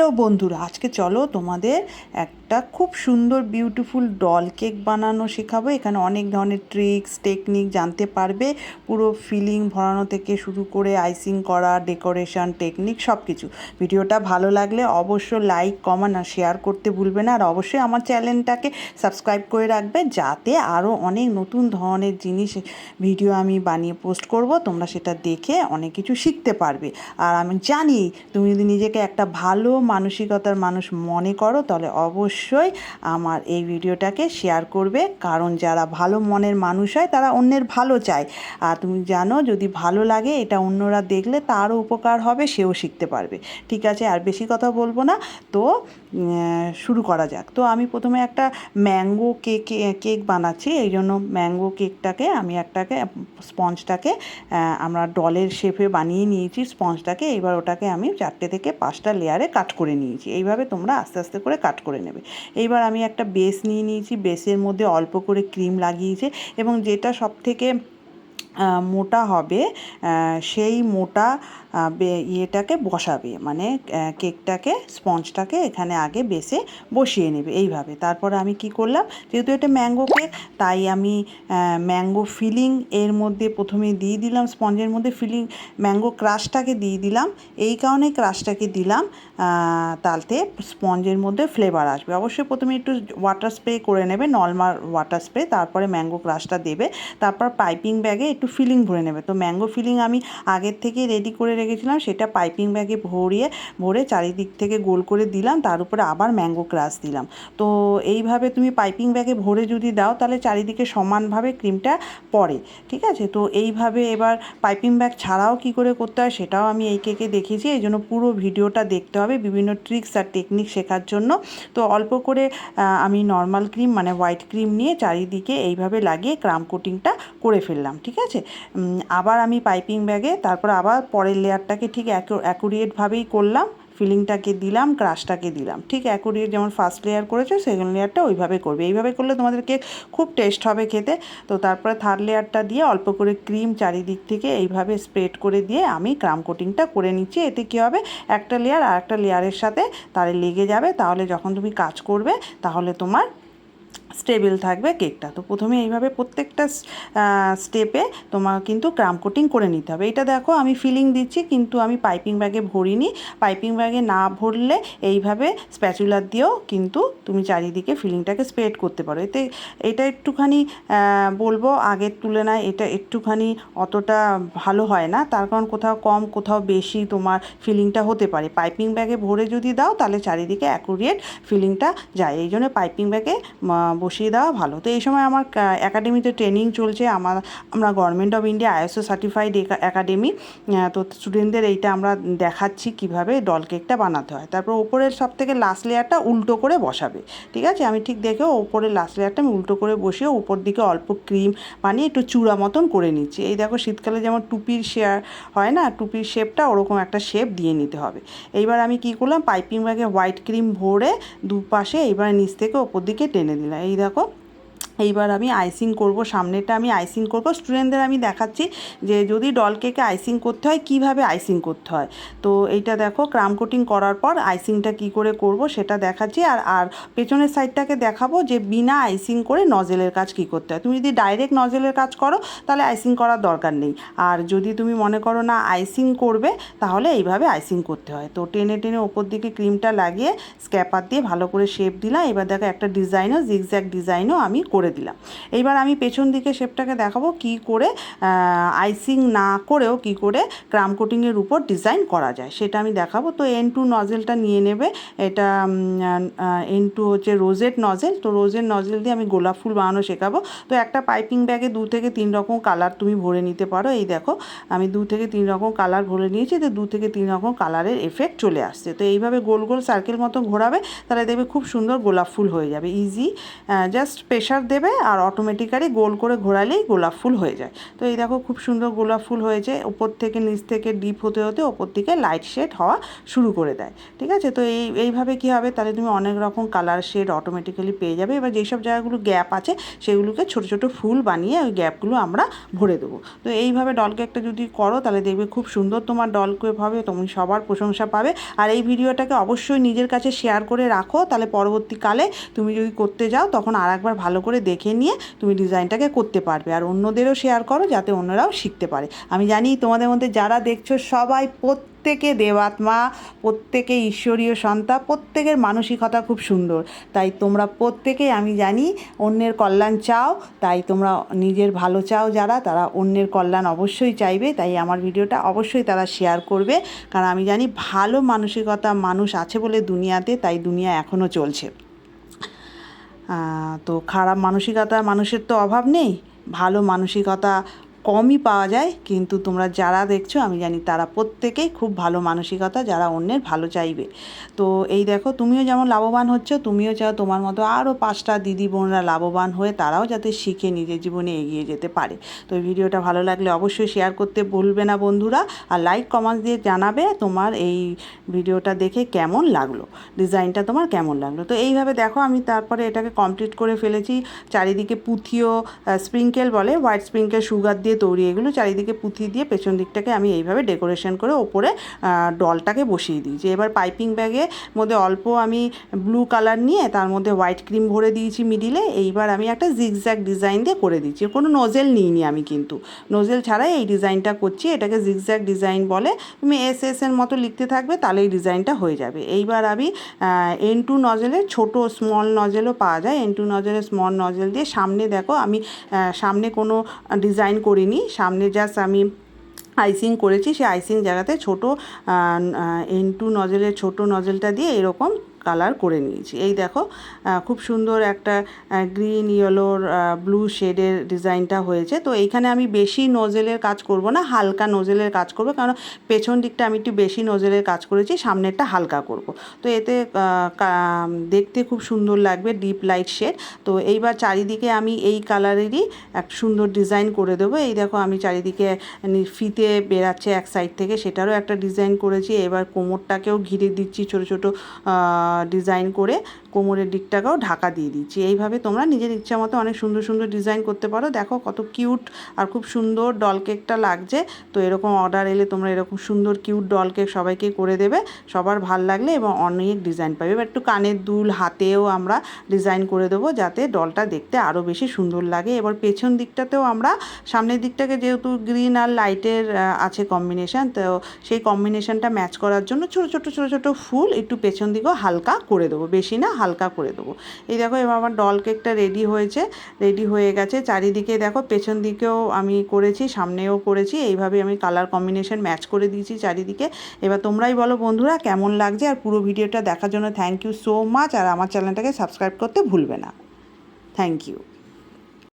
Hello বন্ধুরা, আজকে চলো তোমাদের একটা খুব সুন্দর বিউটিফুল ডল কেক বানানো শেখাবো। এখানে অনেক ধরনের ট্রিক্স টেকনিক জানতে পারবে। পুরো ফিলিং ভরানো থেকে শুরু করে আইসিং করা ডেকোরেশন টেকনিক সব কিছু ভিডিওটা ভালো লাগলে অবশ্যই লাইক কমেন্ট আর শেয়ার করতে ভুলবে না। আর অবশ্যই আমার চ্যানেলটাকে সাবস্ক্রাইব করে রাখবে যাতে আরও অনেক নতুন ধরনের জিনিস ভিডিও আমি বানিয়ে পোস্ট করব। তোমরা সেটা দেখে অনেক কিছু শিখতে পারবে। আর আমি জানি তুমি যদি নিজেকে একটা ভালো মানসিকতার মানুষ মনে করো, তাহলে অবশ্যই আমার এই ভিডিওটাকে শেয়ার করবে। কারণ যারা ভালো মনের মানুষ হয়, তারা অন্যের ভালো চায়। আর তুমি জানো, যদি ভালো লাগে, এটা অন্যরা দেখলে তারও উপকার হবে, সেও শিখতে পারবে। ঠিক আছে, আর বেশি কথা বলব না। তো শুরু করা যাক। তো আমি প্রথমে একটা ম্যাঙ্গো কেক কেক বানাচ্ছি। এই জন্য ম্যাঙ্গো কেকটাকে আমি একটাকে, স্পঞ্জটাকে আমরা ডলের শেপে বানিয়ে নিয়েছি। স্পঞ্জটাকে, এবার ওটাকে আমি চারটে থেকে পাঁচটা লেয়ারে কাট করে নিয়েছি। এইভাবে তোমরা আস্তে আস্তে করে কাট করে নেবে। এইবার আমি একটা বেস নিয়ে নিয়েছি। বেসের মধ্যে অল্প করে ক্রিম লাগিয়েছে এবং যেটা সব থেকে মোটা হবে সেই মোটা ইয়েটাকে বসাবে মানে কেকটাকে, স্পঞ্জটাকে এখানে আগে বেসে বসিয়ে নেবে এইভাবে। তারপরে আমি কি করলাম, যেহেতু এটা ম্যাঙ্গো কেক তাই আমি ম্যাঙ্গো ফিলিং এর মধ্যে প্রথমে দিয়ে দিলাম, স্পঞ্জের মধ্যে ফিলিং ম্যাঙ্গো ক্রাশটাকে দিয়ে দিলাম। এই কারণে ক্রাশটাকে দিলাম তাতে স্পঞ্জের মধ্যে ফ্লেভার আসবে। অবশ্যই প্রথমে একটু ওয়াটার স্প্রে করে নেবে নর্মাল ওয়াটার স্প্রে তারপরে ম্যাঙ্গো ক্রাশটা দেবে। তারপর পাইপিং ব্যাগে একটু ফিলিং ভরে নেবে। তো ম্যাঙ্গো ফিলিং আমি আগের থেকে রেডি করে রেখেছিলাম, সেটা পাইপিং ব্যাগে ভরিয়ে, ভরে চারিদিক থেকে গোল করে দিলাম, তার উপরে আবার ম্যাঙ্গো ক্রাশ দিলাম। তো এইভাবে তুমি পাইপিং ব্যাগে ভরে যদি দাও, তাহলে চারিদিকে সমানভাবে ক্রিমটা পড়ে, ঠিক আছে? তো এইভাবে এবার পাইপিং ব্যাগ ছাড়াও কি করে করতে হয়, সেটাও আমি এই কেকে দেখিয়েছি। এই জন্য পুরো ভিডিওটা দেখতে হবে, বিভিন্ন ট্রিক্স আর টেকনিক শেখার জন্য। তো অল্প করে আমি নর্মাল ক্রিম মানে হোয়াইট ক্রিম নিয়ে চারিদিকে এইভাবে লাগিয়ে ক্রাম কোটিংটা করে ফেললাম, ঠিক আছে? উম, আবার আমি পাইপিং ব্যাগে তারপর আবার পরের লেয়ারটাকে ঠিক অ্যাকুরিয়েটভাবেই করলাম ফিলিংটাকে দিলাম ক্রাশটাকে দিলাম। ঠিক অ্যাকুরিয়েট যেমন ফার্স্ট লেয়ার করেছ সেকেন্ড লেয়ারটা ওইভাবে করবে। এইভাবে করলে তোমাদের কেক খুব টেস্ট হবে খেতে। তো তারপরে থার্ড লেয়ারটা দিয়ে অল্প করে ক্রিম চারিদিক থেকে এইভাবে স্প্রেড করে দিয়ে আমি ক্রাম কোটিংটা করে নিচ্ছি। এতে কী হবে? একটা লেয়ার আর একটা লেয়ারের সাথে তারে লেগে যাবে। তাহলে যখন তুমি কাজ করবে তাহলে তোমার স্টেবল থাকবে কেকটা। তো প্রথমে এইভাবে প্রত্যেকটা স্টেপে তোমার কিন্তু ক্রাম কোটিং করে নিতে হবে। এটা দেখো আমি ফিলিং দিচ্ছি, কিন্তু আমি পাইপিং ব্যাগে ভরিনি। পাইপিং ব্যাগে না ভরলে এইভাবে স্প্যাচুলার দিয়েও কিন্তু তুমি চারিদিকে ফিলিংটাকে স্প্রেড করতে পারো। এতে এটা একটুখানি বলব আগের তুলনায় এটা একটুখানি অতটা ভালো হয় না। তার কারণ কোথাও কম, কোথাও বেশি তোমার ফিলিংটা হতে পারে। পাইপিং ব্যাগে ভরে যদি দাও তাহলে চারিদিকে অ্যাকুরিয়েট ফিলিংটা যায়। এই জন্য পাইপিং ব্যাগে বসিয়ে দেওয়া ভালো। তো এই সময় আমার একাডেমিতে ট্রেনিং চলছে। আমার, আমরা government of India ISO certified academy তো স্টুডেন্টদের এইটা আমরা দেখাচ্ছি কীভাবে ডল কেকটা বানাতে হয়। তারপর ওপরের সব থেকে লাস্ট লেয়ারটা উল্টো করে বসাবে। ঠিক আছে? আমি ঠিক দেখে ওপরের লাস্ট লেয়ারটা আমি উল্টো করে বসিয়ে উপর দিকে অল্প ক্রিম বানিয়ে একটু চূড়া মতন করে নিচ্ছি। এই দেখো শীতকালে যেমন টুপির শেয়ার হয় না, টুপির শেপটা ওরকম একটা শেপ দিয়ে নিতে হবে। এইবার আমি কি করলাম? পাইপিং ব্যাগে হোয়াইট ক্রিম ভরে দুপাশে এইবার নিচ থেকে ওপর দিকে টেনে দিলাম এই দেখো এইবার আমি আইসিং করব সামনেটা আমি আইসিং করব। স্টুডেন্টদের আমি দেখাচ্ছি যে যদি ডল কেকে আইসিং করতে হয়, কীভাবে আইসিং করতে হয়। তো এইটা দেখো, ক্রাম কোটিং করার পর আইসিংটা কি করে করব সেটা দেখাচ্ছি। আর আর পেছনের সাইডটাকে দেখাবো যে বিনা আইসিং করে নজেলের কাজ কি করতে হয়। তুমি যদি ডাইরেক্ট নজেলের কাজ করো, তাহলে আইসিং করার দরকার নেই। আর যদি তুমি মনে করো না আইসিং করবে, তাহলে এইভাবে আইসিং করতে হয়। তো টেনে টেনে ওপর দিকে ক্রিমটা লাগিয়ে স্ক্যাপার দিয়ে ভালো করে শেপ দিলাম। এবার দেখো একটা ডিজাইনও, জিগজ্যাগ ডিজাইনও আমি করে দিলাম। এইবার আমি পেছন দিকে শেপটাকে দেখাবো, কি করে আইসিং না করেও কি করে ক্রাম কোটিংয়ের উপর ডিজাইন করা যায়। সেটা আমি দেখাবো। তো এন টু নজেলটা নিয়ে নেবে। এটা এন টু হচ্ছে রোজেট নজেল তো রোজের নজেল দিয়ে আমি গোলাপ ফুল বানানো শেখাবো। তো একটা পাইপিং ব্যাগে দু থেকে তিন রকম কালার তুমি ভরে নিতে পারো। এই দেখো, আমি দু থেকে তিন রকম কালার ভরে নিয়েছি। তো দু থেকে তিন রকম কালারের এফেক্ট চলে আসছে। তো এইভাবে গোল গোল সার্কেল মতো ঘোরাবে, তাহলে দেখবে খুব সুন্দর গোলাপ ফুল হয়ে যাবে। ইজি জাস্ট প্রেশার দেবে আর অটোমেটিক্যালি গোল করে ঘোরালেই গোলাপ ফুল হয়ে যায়। তো এই দেখো খুব সুন্দর গোলাপ ফুল হয়েছে। ওপর থেকে নিচ থেকে ডিপ হতে হতে ওপর থেকে লাইট শেড হওয়া শুরু করে দেয়। ঠিক আছে? তো এই, এইভাবে কী হবে? তাহলে তুমি অনেক রকম কালার শেড অটোমেটিক্যালি পেয়ে যাবে। এবার যেসব জায়গাগুলো গ্যাপ আছে, সেগুলোকে ছোট ছোট ফুল বানিয়ে ওই গ্যাপগুলো আমরা ভরে দেবো। তো এইভাবে ডলকে একটা যদি করো, তাহলে দেখবে খুব সুন্দর তোমার ডল কেক হবে, তুমি সবার প্রশংসা পাবে। আর এই ভিডিওটাকে অবশ্যই নিজের কাছে শেয়ার করে রাখো। তাহলে পরবর্তীকালে তুমি যদি করতে যাও, তখন আর একবার ভালো করে দেখে নিয়ে তুমি ডিজাইনটাকে করতে পারবে। আর অন্যদেরও শেয়ার করো যাতে অন্যরাও শিখতে পারে। আমি জানি তোমাদের মধ্যে যারা দেখছ সবাই প্রত্যেকে দেবাত্মা প্রত্যেকে ঈশ্বরীয় সন্তান, প্রত্যেকের মানসিকতা খুব সুন্দর। তাই তোমরা প্রত্যেকেই আমি জানি অন্যের কল্যাণ চাও, তাই তোমরা নিজের ভালো চাও যারা, তারা অন্যের কল্যাণ অবশ্যই চাইবে। তাই আমার ভিডিওটা অবশ্যই তারা শেয়ার করবে। কারণ আমি জানি ভালো মানসিকতা মানুষ আছে বলে দুনিয়াতে, তাই দুনিয়া এখনও চলছে। তো খারাপ মানসিকতা মানুষের তো অভাব নেই ভালো মানসিকতা কমই পাওয়া যায়, কিন্তু তোমরা যারা দেখছ, আমি জানি তারা প্রত্যেকেই খুব ভালো মানসিকতা, যারা অন্যের ভালো চাইবে। তো এই দেখো, তুমিও যেমন লাভবান হচ্ছ, তুমিও চাও তোমার মতো আরও পাঁচটা দিদি বোনরা লাভবান হয়ে তারাও যাতে শিখে নিজের জীবনে এগিয়ে যেতে পারে। তো এই ভিডিওটা ভালো লাগলে অবশ্যই শেয়ার করতে ভুলবে না বন্ধুরা, আর লাইক কমেন্টস দিয়ে জানাবে তোমার এই ভিডিওটা দেখে কেমন লাগল ডিজাইনটা তোমার কেমন লাগল। তো এইভাবে দেখো, আমি তারপরে এটাকে কমপ্লিট করে ফেলেছি, চারিদিকে পুঁথিও স্প্রিঙ্কেল বলে হোয়াইট স্প্রিঙ্কেল সুগার দিয়ে তৈরি এগুলো, চারিদিকে পুঁথি দিয়ে পেছন দিকটাকে আমি এইভাবে ডেকোরেশন করে ওপরে ডলটাকে বসিয়ে দিয়েছি এবার পাইপিং ব্যাগে মধ্যে অল্প আমি ব্লু কালার নিয়ে তার মধ্যে হোয়াইট ক্রিম ভরে দিয়েছি মিডিলে, এইবার আমি একটা জিগজ্যাগ ডিজাইন দিয়ে করে দিচ্ছি। কোনো নোজেল নিইনি আমি কিন্তু। নোজেল ছাড়াই এই ডিজাইনটা করছি, এটাকে জিগজ্যাগ ডিজাইন বলে। তুমি এস এস এর মতো লিখতে থাকবে তাহলে এই ডিজাইনটা হয়ে যাবে। এইবার আমি এন টু নজেলের ছোটো স্মল নজেলও পাওয়া যায়। এন টু নজেলের স্মল নজেল দিয়ে সামনে দেখো আমি সামনে কোনো ডিজাইন করিনি। সামনে জাস্ট আমি আইসিং করেছি। সেই আইসিং জায়গাতে ছোটো এন টু নজেলের ছোটো নজেলটা দিয়ে এরকম কালার করে নিয়েছি। এই দেখো খুব সুন্দর একটা গ্রিন, ইয়েলোর ব্লু শেডের ডিজাইনটা হয়েছে। তো এইখানে আমি বেশি নোজেলের কাজ করব না, হালকা নোজেলের কাজ করব, কারণ পেছন দিকটা আমি একটু বেশি নোজেলের কাজ করেছি, সামনেরটা হালকা করব। তো এতে দেখতে খুব সুন্দর লাগবে, ডিপ লাইট শেড। তো এইবার চারিদিকে আমি এই কালারেরই এক সুন্দর ডিজাইন করে দেবো। এই দেখো, আমি চারিদিকে ফিতে বেরাচ্ছে এক সাইড থেকে, সেটারও একটা ডিজাইন করেছি। এবার কোমরটাকেও ঘিরে দিচ্ছি ছোট ছোট ডিজাইন করে কোমরের দিকটাকেও ঢাকা দিয়ে দিচ্ছি। এইভাবে তোমরা নিজের ইচ্ছা মতো অনেক সুন্দর সুন্দর ডিজাইন করতে পারো। দেখো কত কিউট আর খুব সুন্দর ডল কেকটা লাগছে। তো এরকম অর্ডার এলে তোমরা এরকম সুন্দর কিউট ডল কেক সবাইকে করে দেবে। সবার ভালো লাগলে এবং অনেক ডিজাইন পাবে। এবার একটু কানের দুল হাতেও আমরা ডিজাইন করে দেবো যাতে ডলটা দেখতে আরও বেশি সুন্দর লাগে। এবার পেছন দিকটাতেও আমরা সামনের দিকটাকে যেহেতু গ্রিন আর লাইটের আছে কম্বিনেশান তো সেই কম্বিনেশনটা ম্যাচ করার জন্য ছোটো ছোটো ছোটো ছোটো ফুল একটু পেছন দিকেও হালকা করে দেবো। বেশি না হালকা করে দেবো। এই দেখো, এবার আমার ডল কেকটা রেডি হয়েছে রেডি হয়ে গেছে। চারিদিকে দেখো, পেছন দিকেও আমি করেছি, সামনেও করেছি। এইভাবে আমি কালার কম্বিনেশন ম্যাচ করে দিয়েছি চারিদিকে। এবার তোমরাই বলো বন্ধুরা, কেমন লাগছে? আর পুরো ভিডিওটা দেখার জন্য থ্যাংক ইউ সো মাচ আর আমার চ্যানেলটাকে সাবস্ক্রাইব করতে ভুলবে না। Thank you